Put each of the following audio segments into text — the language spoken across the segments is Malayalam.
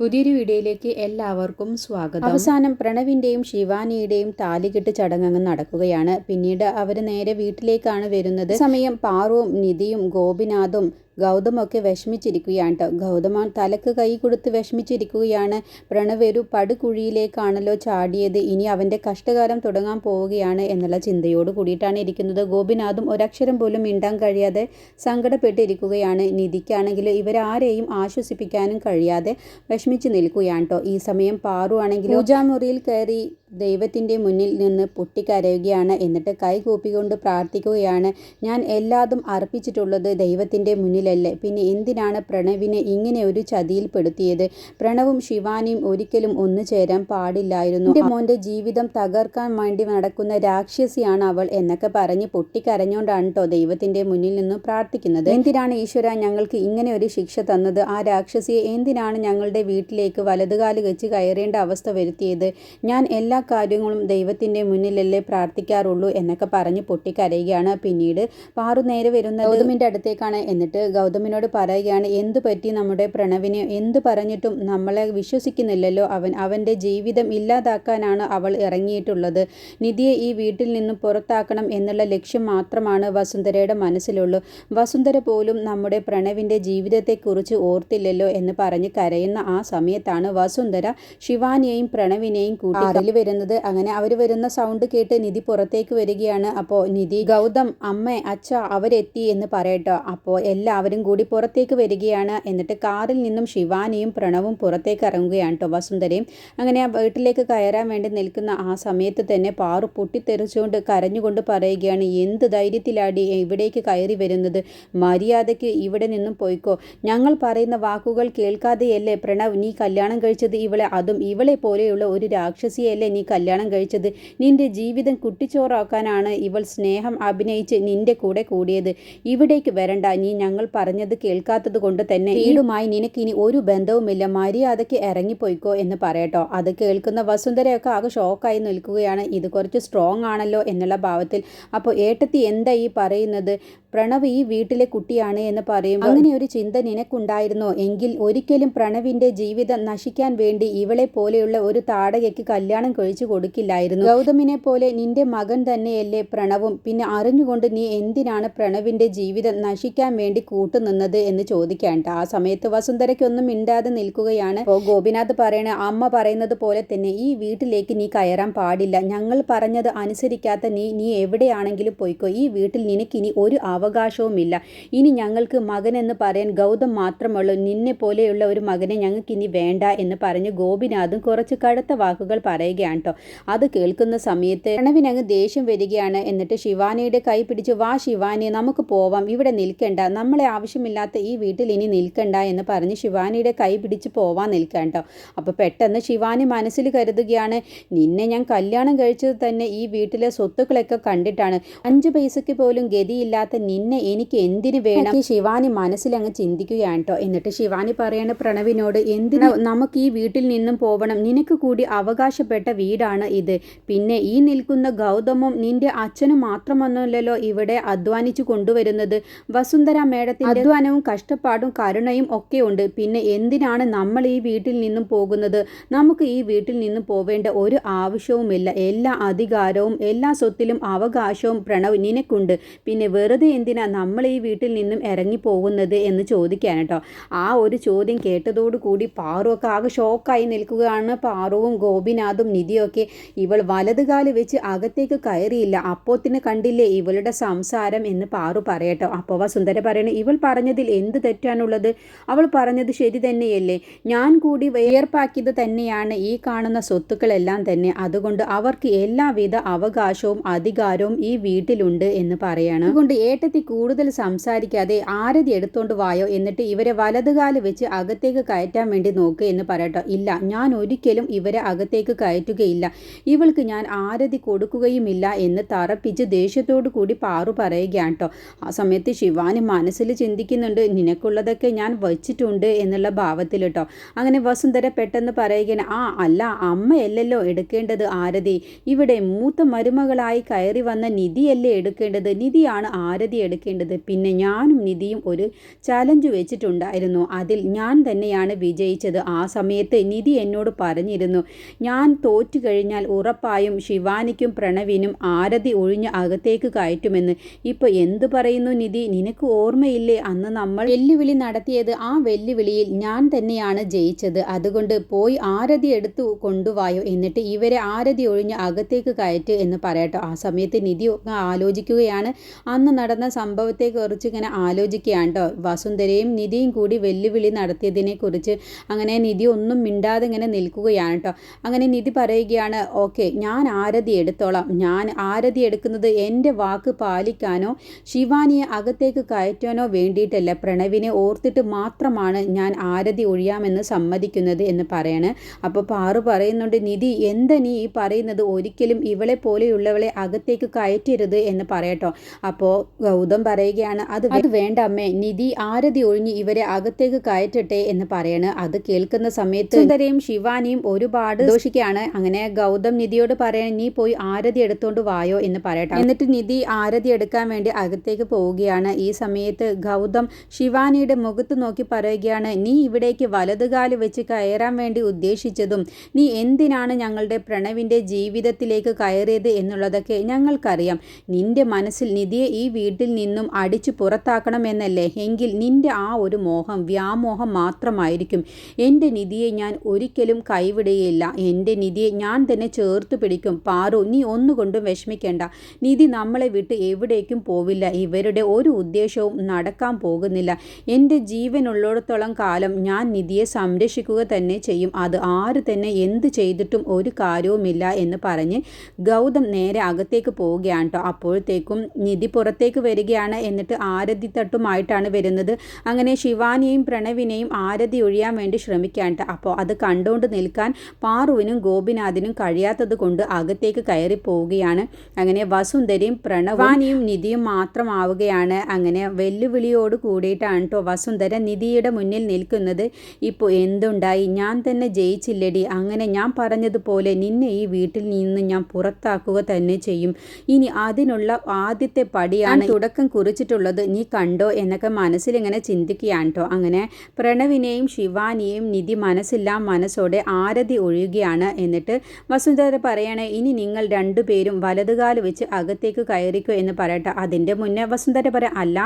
പുതിയൊരു വീഡിയോയിലേക്ക് എല്ലാവർക്കും സ്വാഗതം. അവസാനം പ്രണവിന്റെയും ശിവാനിയുടെയും താലികെട്ട് ചടങ്ങ് നടക്കുകയാണ്. പിന്നീട് അവർ നേരെ വീട്ടിലേക്കാണ് വരുന്നത്. സമയം പാറുവും നിധിയും ഗോപിനാഥും ഗൗതമൊക്കെ വിഷമിച്ചിരിക്കുകയാണ് കേട്ടോ ഗൗതമൻ തലക്ക് കൈ കൊടുത്ത് വിഷമിച്ചിരിക്കുകയാണ്. പ്രണവ് ഒരു പടുകുഴിയിലേക്കാണല്ലോ ചാടിയത്. ഇനി അവന്റെ കഷ്ടകാലം തുടങ്ങാൻ പോവുകയാണ് എന്നുള്ള ചിന്തയോട് കൂടിയിട്ടാണ് ഇരിക്കുന്നത്. ഗോപിനാഥും ഒരക്ഷരം പോലും മിണ്ടാൻ കഴിയാതെ സങ്കടപ്പെട്ടിരിക്കുകയാണ്. നിധിക്കാണെങ്കിൽ ഇവരാരെയും ആശ്വസിപ്പിക്കാനും കഴിയാതെ വിഷമിച്ച് നിൽക്കുകയാണ് കേട്ടോ ഈ സമയം പാറു ആണെങ്കിൽ പൂജാമുറിയിൽ കയറി ദൈവത്തിന്റെ മുന്നിൽ നിന്ന് പൊട്ടിക്കരയുകയാണ്. എന്നിട്ട് കൈ കൂപ്പിക്കൊണ്ട് പ്രാർത്ഥിക്കുകയാണ്. ഞാൻ എല്ലാതും അർപ്പിച്ചിട്ടുള്ളത് ദൈവത്തിന്റെ മുന്നിലല്ലേ. പിന്നെ എന്തിനാണ് പ്രണവിനെ ഇങ്ങനെ ഒരു ചതിയിൽ പെടുത്തിയത് പ്രണവും ശിവാനിയും ഒരിക്കലും ഒന്നു ചേരാൻ പാടില്ലായിരുന്നു. എന്റെ മോന്റെ ജീവിതം തകർക്കാൻ വേണ്ടി നടക്കുന്ന രാക്ഷസിയാണ് അവൾ എന്നൊക്കെ പറഞ്ഞ് പൊട്ടിക്കരഞ്ഞുകൊണ്ടാണ് കേട്ടോ ദൈവത്തിന്റെ മുന്നിൽ നിന്നും പ്രാർത്ഥിക്കുന്നത്. എന്തിനാണ് ഈശ്വര ഞങ്ങൾക്ക് ഇങ്ങനെ ഒരു ശിക്ഷ തന്നത്? ആ രാക്ഷസിയെ എന്തിനാണ് ഞങ്ങളുടെ വീട്ടിലേക്ക് വലതുകാൽ വെച്ച് കയറേണ്ട അവസ്ഥ വരുത്തിയത്? ഞാൻ എല്ലാ കാര്യങ്ങളും ദൈവത്തിന്റെ മുന്നിലല്ലേ പ്രാർത്ഥിക്കാറുള്ളൂ എന്നൊക്കെ പറഞ്ഞ് പൊട്ടിക്കരയുകയാണ്. പിന്നീട് പാറു നേരെ വരുന്ന ഗൗതമിന്റെ അടുത്തേക്കാണ് എന്നിട്ട് ഗൗതമിനോട് പറയുകയാണ് എന്തു പറ്റി നമ്മുടെ പ്രണവിനെ? എന്ത് പറഞ്ഞിട്ടും നമ്മളെ വിശ്വസിക്കുന്നില്ലല്ലോ. അവൻ അവന്റെ ജീവിതം ഇല്ലാതാക്കാനാണ് അവൾ ഇറങ്ങിയിട്ടുള്ളത്. നിധിയെ ഈ വീട്ടിൽ നിന്ന് പുറത്താക്കണം എന്നുള്ള ലക്ഷ്യം മാത്രമാണ് വസുന്ധരയുടെ മനസ്സിലുള്ളൂ. വസുന്ധര പോലും നമ്മുടെ പ്രണവിന്റെ ജീവിതത്തെക്കുറിച്ച് ഓർത്തില്ലല്ലോ എന്ന് പറഞ്ഞ് കരയുന്ന ആ സമയത്താണ് വസുന്ധര ശിവാനിയെയും പ്രണവിനെയും കൂട്ടി വരുന്നത് അങ്ങനെ അവർ വരുന്ന സൗണ്ട് കേട്ട് നിധി പുറത്തേക്ക് വരികയാണ്. അപ്പോൾ നിധി ഗൗതം അമ്മ അച്ഛ അവരെത്തി എന്ന് പറയട്ടോ. അപ്പോൾ എല്ലാവരും കൂടി പുറത്തേക്ക് വരികയാണ്. എന്നിട്ട് കാറിൽ നിന്നും ശിവാനിയും പ്രണവും പുറത്തേക്ക് ഇറങ്ങുകയാണ് കേട്ടോ വസുന്ധരയും. അങ്ങനെ ആ വീട്ടിലേക്ക് കയറാൻ വേണ്ടി നിൽക്കുന്ന ആ സമയത്ത് തന്നെ പാറു പൊട്ടിത്തെറിച്ചുകൊണ്ട് കരഞ്ഞുകൊണ്ട് പറയുകയാണ് എന്ത് ധൈര്യത്തിലാടി ഇവിടേക്ക് കയറി വരുന്നത്? മര്യാദയ്ക്ക് ഇവിടെ നിന്നും പോയിക്കോ. ഞങ്ങൾ പറയുന്ന വാക്കുകൾ കേൾക്കാതെയല്ലേ പ്രണവ് നീ കല്യാണം കഴിച്ചത് ഇവളെ? അതും ഇവളെ പോലെയുള്ള ഒരു രാക്ഷസിയല്ലേ നീ കല്യാണം കഴിച്ചത്. നിന്റെ ജീവിതം കുട്ടിച്ചോറാക്കാനാണ് ഇവൾ സ്നേഹം അഭിനയിച്ച് നിന്റെ കൂടെ കൂടിയത്. ഇവിടേക്ക് വരണ്ട. നീ ഞങ്ങൾ പറഞ്ഞത് കേൾക്കാത്തത് കൊണ്ട് തന്നെ വീടുമായി നിനക്കിനി ഒരു ബന്ധവുമില്ല. മര്യാദയ്ക്ക് ഇറങ്ങിപ്പോയിക്കോ എന്ന് പറയട്ടോ. അത് കേൾക്കുന്ന വസുന്ധരയൊക്കെ ആകെ ഷോക്കായി നിൽക്കുകയാണ്. ഇത് കുറച്ച് സ്ട്രോങ് ആണല്ലോ എന്നുള്ള ഭാവത്തിൽ. അപ്പോൾ ഏട്ടത്തി എന്താ ഈ പറയുന്നത്? പ്രണവ് ഈ വീട്ടിലെ കുട്ടിയാണ് എന്ന് പറയുമ്പോൾ അങ്ങനെ ഒരു ചിന്ത നിനക്കുണ്ടായിരുന്നോ? എങ്കിൽ ഒരിക്കലും പ്രണവിന്റെ ജീവിതം നശിക്കാൻ വേണ്ടി ഇവളെ പോലെയുള്ള ഒരു താടകയ്ക്ക് കല്യാണം കഴിച്ചു കൊടുക്കില്ലായിരുന്നു. ഗൗതമിനെ പോലെ നിന്റെ മകൻ തന്നെയല്ലേ പ്രണവും? പിന്നെ അറിഞ്ഞുകൊണ്ട് നീ എന്തിനാണ് പ്രണവിന്റെ ജീവിതം നശിക്കാൻ വേണ്ടി കൂട്ടുനിന്നത് എന്ന് ചോദിക്കാണ്ട്. ആ സമയത്ത് വസുന്ധരയ്ക്കൊന്നും മിണ്ടാതെ നിൽക്കുകയാണ്. അപ്പോൾ ഗോപിനാഥ് പറയണ അമ്മ പറയുന്നത് പോലെ തന്നെ ഈ വീട്ടിലേക്ക് നീ കയറാൻ പാടില്ല. ഞങ്ങൾ പറഞ്ഞത് അനുസരിക്കാത്ത നീ നീ എവിടെയാണെങ്കിലും പോയിക്കോ. ഈ വീട്ടിൽ നിനക്കിനി ഒരു അവകാശവുമില്ല. ഇനി ഞങ്ങൾക്ക് മകനെന്ന് പറയാൻ ഗൗതം മാത്രമുള്ളൂ. നിന്നെ പോലെയുള്ള ഒരു മകനെ ഞങ്ങൾക്ക് ഇനി വേണ്ട എന്ന് പറഞ്ഞ് ഗോപിനാഥും കുറച്ച് കടുത്ത വാക്കുകൾ പറയുകയാണ് കേട്ടോ അത് കേൾക്കുന്ന സമയത്ത് പ്രണവിനങ്ങ് ദേഷ്യം വരികയാണ്. എന്നിട്ട് ശിവാനിയുടെ കൈ പിടിച്ച് വാ ശിവാനി നമുക്ക് പോവാം. ഇവിടെ നിൽക്കണ്ട. നമ്മളെ ആവശ്യമില്ലാത്ത ഈ വീട്ടിൽ ഇനി നിൽക്കണ്ട എന്ന് പറഞ്ഞ് ശിവാനിയുടെ കൈ പിടിച്ച് പോവാൻ നിൽക്കാം കേട്ടോ അപ്പോൾ പെട്ടെന്ന് ശിവാനി മനസ്സിൽ കരുതുകയാണ് നിന്നെ ഞാൻ കല്യാണം കഴിച്ചത് തന്നെ ഈ വീട്ടിലെ സ്വത്തുക്കളൊക്കെ കണ്ടിട്ടാണ്. അഞ്ച് പൈസയ്ക്ക് പോലും ഗതിയില്ലാത്ത നിന്നെ എനിക്ക് എന്തിനു വേണം? ശിവാനി മനസ്സിലങ്ങ് ചിന്തിക്കുകയാണ് കേട്ടോ എന്നിട്ട് ശിവാനി പറയാണ് പ്രണവിനോട് എന്തിനാ നമുക്ക് ഈ വീട്ടിൽ നിന്നും പോവണം? നിനക്ക് കൂടി അവകാശപ്പെട്ട വീടാണ് ഇത്. പിന്നെ ഈ നിൽക്കുന്ന ഗൗതമും നിന്റെ അച്ഛനും മാത്രമൊന്നുമല്ലല്ലോ ഇവിടെ അധ്വാനിച്ചു കൊണ്ടുവരുന്നത്. വസുന്ധര മേഡത്തിന്റെ അധ്വാനവും കഷ്ടപ്പാടും കരുണയും ഒക്കെ ഉണ്ട്. പിന്നെ എന്തിനാണ് നമ്മൾ ഈ വീട്ടിൽ നിന്നും പോകുന്നത്? നമുക്ക് ഈ വീട്ടിൽ നിന്നും പോവേണ്ട ഒരു ആവശ്യവുമില്ല. എല്ലാ അധികാരവും എല്ലാ സ്വത്തിലും അവകാശവും പ്രണവ് നിനക്കുണ്ട്. പിന്നെ വെറുതെ എന്തിനാ നമ്മൾ ഈ വീട്ടിൽ നിന്നും ഇറങ്ങി പോകുന്നത് എന്ന് ചോദിക്കാൻ കേട്ടോ. ആ ഒരു ചോദ്യം കേട്ടതോടുകൂടി പാറുവൊക്കെ ആകെ ഷോക്കായി നിൽക്കുകയാണ്. പാറുവും ഗോപിനാഥും നിധിയൊക്കെ ഇവൾ വലതുകാൽ വെച്ച് അകത്തേക്ക് കയറിയില്ല. അപ്പോത്തിന് കണ്ടില്ലേ ഇവളുടെ സംസാരം എന്ന് പാറു പറയട്ടോ അപ്പോൾ സുന്ദര പറയണ ഇവൾ പറഞ്ഞതിൽ എന്ത് തെറ്റാണുള്ളത്? അവൾ പറഞ്ഞത് ശരി തന്നെയല്ലേ? ഞാൻ കൂടി വേർപ്പാക്കിയത് തന്നെയാണ് ഈ കാണുന്ന സ്വത്തുക്കളെല്ലാം തന്നെ. അതുകൊണ്ട് അവർക്ക് എല്ലാവിധ അവകാശവും അധികാരവും ഈ വീട്ടിലുണ്ട് എന്ന് പറയാണ്. അതുകൊണ്ട് ഏട്ടത്തി കൂടുതൽ സംസാരിക്കാതെ ആരതി എടുത്തോണ്ട് വായോ എന്നിട്ട് ഇവരെ വലതുകാൽ വെച്ച് അകത്തേക്ക് കയറ്റാൻ വേണ്ടി നോക്ക് എന്ന് പറയട്ടോ. ഇല്ല ഞാൻ ഒരിക്കലും ഇവരെ അകത്തേക്ക് കയറ്റുകയില്ല. ഇവൾക്ക് ഞാൻ ആരതി കൊടുക്കുകയുമില്ല എന്ന് തറപ്പിച്ച് ദേഷ്യത്തോടു കൂടി പാറു പറയുകയാണ് കേട്ടോ ആ സമയത്ത് ശിവാനി മനസ്സിൽ ചിന്തിക്കുന്നുണ്ട് നിനക്കുള്ളതൊക്കെ ഞാൻ വച്ചിട്ടുണ്ട് എന്നുള്ള ഭാവത്തിൽ കേട്ടോ അങ്ങനെ വസുന്ധര പെട്ടെന്ന് പറയുകയാണ് ആ അല്ല അമ്മയല്ലല്ലോ എടുക്കേണ്ടത് ആരതി. ഇവിടെ മൂത്ത മരുമകളായി കയറി വന്ന നിധിയല്ലേ എടുക്കേണ്ടത്? നിധിയാണ് ആരതി ആരതി എടുക്കേണ്ടത്. പിന്നെ ഞാനും നിധിയും ഒരു ചലഞ്ച് വെച്ചിട്ടുണ്ടായിരുന്നു. അതിൽ ഞാൻ തന്നെയാണ് വിജയിച്ചത്. ആ സമയത്ത് നിധി എന്നോട് പറഞ്ഞിരുന്നു ഞാൻ തോറ്റു കഴിഞ്ഞാൽ ഉറപ്പായും ശിവാനിക്കും പ്രണവിനും ആരതി ഒഴിഞ്ഞ് അകത്തേക്ക് കയറ്റുമെന്ന്. ഇപ്പോൾ എന്തു പറയുന്നു നിധി? നിനക്ക് ഓർമ്മയില്ലേ? അന്ന് നമ്മൾ വെല്ലുവിളി നടത്തിയത് ആ വെല്ലുവിളിയിൽ ഞാൻ തന്നെയാണ് ജയിച്ചത്. അതുകൊണ്ട് പോയി ആരതി എടുത്തു കൊണ്ടുവായോ? എന്നിട്ട് ഇവരെ ആരതി ഒഴിഞ്ഞ് അകത്തേക്ക് കയറ്റ് എന്ന് പറയട്ടോ. ആ സമയത്ത് നിധി ആലോചിക്കുകയാണ്. അന്ന് നടന്ന സംഭവത്തെക്കുറിച്ച് ഇങ്ങനെ ആലോചിക്കുകയാണ് കേട്ടോ വസുന്ധരയും നിധിയും കൂടി വെല്ലുവിളി നടത്തിയതിനെക്കുറിച്ച് അങ്ങനെ നിധി ഒന്നും മിണ്ടാതെ ഇങ്ങനെ നിൽക്കുകയാണ് കേട്ടോ അങ്ങനെ നിധി പറയുകയാണ് ഓക്കെ ഞാൻ ആരതി എടുത്തോളാം. ഞാൻ ആരതി എടുക്കുന്നത് എന്റെ വാക്ക് പാലിക്കാനോ ശിവാനിയെ അകത്തേക്ക് കയറ്റാനോ വേണ്ടിയിട്ടല്ല. പ്രണവിനെ ഓർത്തിട്ട് മാത്രമാണ് ഞാൻ ആരതി ഒഴിയാമെന്ന് സമ്മതിക്കുന്നത് എന്ന് പറയാണ്. അപ്പോൾ പാറു പറയുന്നുണ്ട് നിധി എന്താ നീ ഈ പറയുന്നത്? ഒരിക്കലും ഇവളെ പോലെയുള്ളവളെ അകത്തേക്ക് കയറ്റരുത് എന്ന് പറയട്ടോ. അപ്പോൾ ഗൗതം പറയുകയാണ് അത് അത് വേണ്ട അമ്മേ നിധി ആരതി ഒഴിഞ്ഞ് ഇവരെ അകത്തേക്ക് കയറ്റട്ടെ എന്ന് പറയാണ്. അത് കേൾക്കുന്ന സമയത്ത് സുന്ദരയും ശിവാനിയും ഒരുപാട് ദോഷിക്കുകയാണ് അങ്ങനെ ഗൗതം നിധിയോട് പറയാൻ നീ പോയി ആരതി എടുത്തോണ്ട് വായോ എന്ന് പറയട്ടെ. എന്നിട്ട് നിധി ആരതി എടുക്കാൻ വേണ്ടി അകത്തേക്ക് പോവുകയാണ്. ഈ സമയത്ത് ഗൗതം ശിവാനിയുടെ മുഖത്ത് നോക്കി പറയുകയാണ് നീ ഇവിടേക്ക് വലതുകാൽ വെച്ച് കയറാൻ വേണ്ടി ഉദ്ദേശിച്ചതും നീ എന്തിനാണ് ഞങ്ങളുടെ പ്രണവിന്റെ ജീവിതത്തിലേക്ക് കയറിയത് എന്നുള്ളതൊക്കെ ഞങ്ങൾക്കറിയാം. നിന്റെ മനസ്സിൽ നിധിയെ ഈ വീട്ടിൽ നിന്നും അടിച്ചു പുറത്താക്കണമെന്നല്ലേ? എങ്കിൽ നിന്റെ ആ ഒരു മോഹം വ്യാമോഹം മാത്രമായിരിക്കും. എന്റെ നിധിയെ ഞാൻ ഒരിക്കലും കൈവിടുകയില്ല. എന്റെ നിധിയെ ഞാൻ തന്നെ ചേർത്ത് പിടിക്കും. പാറു നീ ഒന്നുകൊണ്ടും വിഷമിക്കേണ്ട. നിധി നമ്മളെ വിട്ട് എവിടേക്കും പോവില്ല. ഇവരുടെ ഒരു ഉദ്ദേശവും നടക്കാൻ പോകുന്നില്ല. എന്റെ ജീവനുള്ളിടത്തോളം കാലം ഞാൻ നിധിയെ സംരക്ഷിക്കുക തന്നെ ചെയ്യും. അത് ആര് തന്നെ എന്ത് ചെയ്തിട്ടും ഒരു കാര്യവുമില്ല എന്ന് പറഞ്ഞ് ഗൗതം നേരെ അകത്തേക്ക് പോവുകയാണ് കേട്ടോ. അപ്പോഴത്തേക്കും നിധി പുറത്തേക്ക് വരികയാണ് എന്നിട്ട് ആരതി തട്ടുമായിട്ടാണ് വരുന്നത്. അങ്ങനെ ശിവാനിയെയും പ്രണവിനെയും ആരതി ഒഴിയാൻ വേണ്ടി ശ്രമിക്കാൻ അപ്പോൾ അത് കണ്ടുകൊണ്ട് നിൽക്കാൻ പാറുവിനും ഗോപിനാഥിനും കഴിയാത്തത് കൊണ്ട് അകത്തേക്ക് കയറി പോവുകയാണ്. അങ്ങനെ വസുന്ധരയും പ്രണവാനിയും നിധിയും മാത്രമാവുകയാണ്. അങ്ങനെ വെല്ലുവിളിയോട് കൂടിയിട്ടാണ് കേട്ടോ വസുന്ധര നിധിയുടെ മുന്നിൽ നിൽക്കുന്നത്. ഇപ്പോൾ എന്തുണ്ടായി? ഞാൻ തന്നെ ജയിച്ചില്ലടി. അങ്ങനെ ഞാൻ പറഞ്ഞതുപോലെ നിന്നെ ഈ വീട്ടിൽ നിന്ന് ഞാൻ പുറത്താക്കുക തന്നെ ചെയ്യും. ഇനി അതിനുള്ള ആദ്യത്തെ പടിയാണ് തുടക്കം കുറിച്ചിട്ടുള്ളത് നീ കണ്ടോ എന്നൊക്കെ മനസ്സിലിങ്ങനെ ചിന്തിക്കുകയാണ് കേട്ടോ അങ്ങനെ പ്രണവിനെയും ശിവാനിയെയും നിധി മനസ്സില്ലാ മനസ്സോടെ ആരതി ഒഴുകുകയാണ് എന്നിട്ട് വസുന്ധര പറയണേ ഇനി നിങ്ങൾ രണ്ടുപേരും വലതുകാൽ വെച്ച് അകത്തേക്ക് കയറിക്കോ എന്ന് പറയട്ടെ. അതിന്റെ മുന്നേ വസുന്ധര പറയാം അല്ല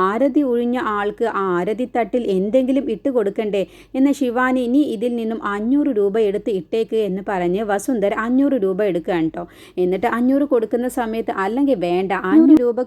ആരതി ഒഴിഞ്ഞ ആൾക്ക് ആരതി തട്ടിൽ എന്തെങ്കിലും ഇട്ട് കൊടുക്കണ്ടേ എന്ന് ശിവാനി ഇനി ഇതിൽ നിന്നും അഞ്ഞൂറ് രൂപ എടുത്ത് ഇട്ടേക്ക് എന്ന് പറഞ്ഞ് വസുന്ധര അഞ്ഞൂറ് രൂപ എടുക്കുകയാണ് കേട്ടോ എന്നിട്ട് അഞ്ഞൂറ് കൊടുക്കുന്ന സമയത്ത് അല്ലെങ്കിൽ വേണ്ട അഞ്ഞൂറ് രൂപ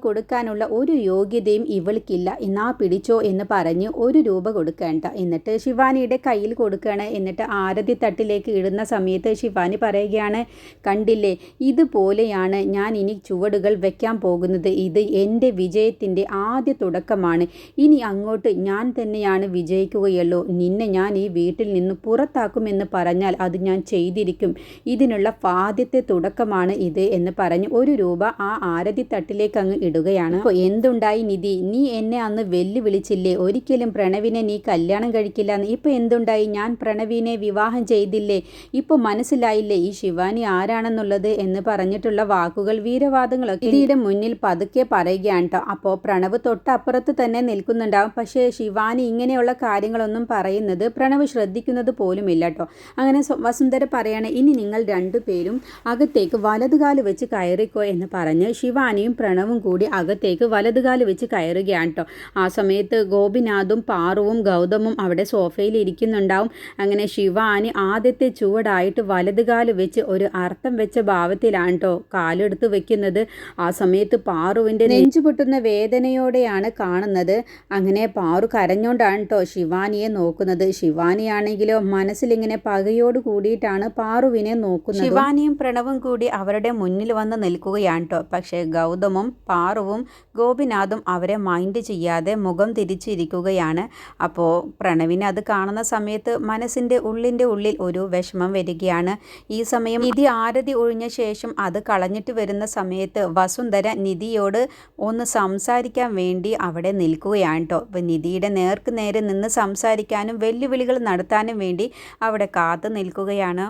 കൊടുക്കാനുള്ള ഒരു യോഗ്യതയും ഇവൾക്കില്ല. എന്നാ പിടിച്ചോ എന്ന് പറഞ്ഞ് ഒരു രൂപ കൊടുക്കേണ്ട. എന്നിട്ട് ശിവാനിയുടെ കയ്യിൽ കൊടുക്കുകയാണ് എന്നിട്ട് ആരതി തട്ടിലേക്ക് ഇടുന്ന സമയത്ത് ശിവാനി പറയുകയാണ് കണ്ടില്ലേ ഇതുപോലെയാണ് ഞാൻ ഇനി ചുവടുകൾ വെക്കാൻ പോകുന്നത്. ഇത് എന്റെ വിജയത്തിന്റെ ആദ്യ തുടക്കമാണ്. ഇനി അങ്ങോട്ട് ഞാൻ തന്നെയാണ് വിജയിക്കുകയുള്ളൂ. നിന്നെ ഞാൻ ഈ വീട്ടിൽ നിന്ന് പുറത്താക്കുമെന്ന് പറഞ്ഞാൽ അത് ഞാൻ ചെയ്തിരിക്കും. ഇതിനുള്ള ആദ്യത്തെ തുടക്കമാണ് ഇത് എന്ന് പറഞ്ഞ് ഒരു രൂപ ആ ആരതി തട്ടിലേക്ക് അങ്ങ് ഇടുകയാണ്. അപ്പോൾ എന്തുണ്ടായി നിധി? നീ എന്നെ അന്ന് വെല്ലുവിളിച്ചില്ലേ? ഒരിക്കലും പ്രണവിനെ നീ കല്യാണം കഴിക്കില്ല എന്ന് ഇപ്പോൾ എന്തുണ്ടായി? ഞാൻ പ്രണവിനെ വിവാഹം ചെയ്തില്ലേ? ഇപ്പോൾ മനസ്സിലായില്ലേ? ഈ ശിവാനി ആരാണെന്നുള്ളത് എന്ന് പറഞ്ഞിട്ടുള്ള വാക്കുകൾ വീരവാദങ്ങളൊക്കെ നിധിയുടെ മുന്നിൽ പതുക്കെ പറയുകയാണ് കേട്ടോ അപ്പോൾ പ്രണവ് തൊട്ടപ്പുറത്ത് തന്നെ നിൽക്കുന്നുണ്ടാവും. പക്ഷേ ശിവാനി ഇങ്ങനെയുള്ള കാര്യങ്ങളൊന്നും പറയുന്നത് പ്രണവ് ശ്രദ്ധിക്കുന്നത് പോലുമില്ല കേട്ടോ അങ്ങനെ വസുന്ധര പറയാണ് ഇനി നിങ്ങൾ രണ്ടുപേരും അകത്തേക്ക് വലതുകാൽ വെച്ച് കയറിക്കോ എന്ന് പറഞ്ഞ് ശിവാനിയും പ്രണവും കൂടി അകത്തേക്ക് വലതുകാൽ വെച്ച് കയറുകയാണ് കേട്ടോ ആ സമയത്ത് ഗോപിനാഥും പാറുവും ഗൗതമും അവിടെ സോഫയിൽ ഇരിക്കുന്നുണ്ടാവും. അങ്ങനെ ശിവാനി ആദ്യത്തെ ചുവടായിട്ട് വലതുകാൽ വെച്ച് ഒരു അർത്ഥം വെച്ച ഭാവത്തിലാണ് കേട്ടോ കാലെടുത്ത് വെക്കുന്നത്. ആ സമയത്ത് പാറുവിന്റെ നെഞ്ചു പൊട്ടുന്ന വേദനയോടെയാണ് കാണുന്നത്. അങ്ങനെ പാറു കരഞ്ഞോണ്ടാണ് കേട്ടോ ശിവാനിയെ നോക്കുന്നത്. ശിവാനിയാണെങ്കിലോ മനസ്സിലിങ്ങനെ പകയോട് കൂടിയിട്ടാണ് പാറുവിനെ നോക്കുന്നത്. ശിവാനിയും പ്രണവും കൂടി അവരുടെ മുന്നിൽ വന്ന് നിൽക്കുകയാണ് കേട്ടോ പക്ഷേ ഗൗതമും പാറുവും ഗോപിനാഥും അവരെ മൈൻഡ് ചെയ്യാതെ മുഖം തിരിച്ചിരിക്കുകയാണ്. അപ്പോൾ പ്രണവിന് അത് കാണുന്ന സമയത്ത് മനസ്സിന്റെ ഉള്ളിന്റെ ഉള്ളിൽ ഒരു വിഷമം വരികയാണ്. ഈ സമയം നിധി ആരതി ഒഴിഞ്ഞ ശേഷം അത് കളഞ്ഞിട്ട് വരുന്ന സമയത്ത് വസുന്ധര നിധിയോട് ഒന്ന് സംസാരിക്കാൻ വേണ്ടി അവിടെ നിൽക്കുകയാണ് കേട്ടോ അപ്പോൾ നിധിയുടെ നേർക്ക് നേരെ നിന്ന് സംസാരിക്കാനും വെല്ലുവിളികൾ നടത്താനും വേണ്ടി അവിടെ കാത്തു നിൽക്കുകയാണ്.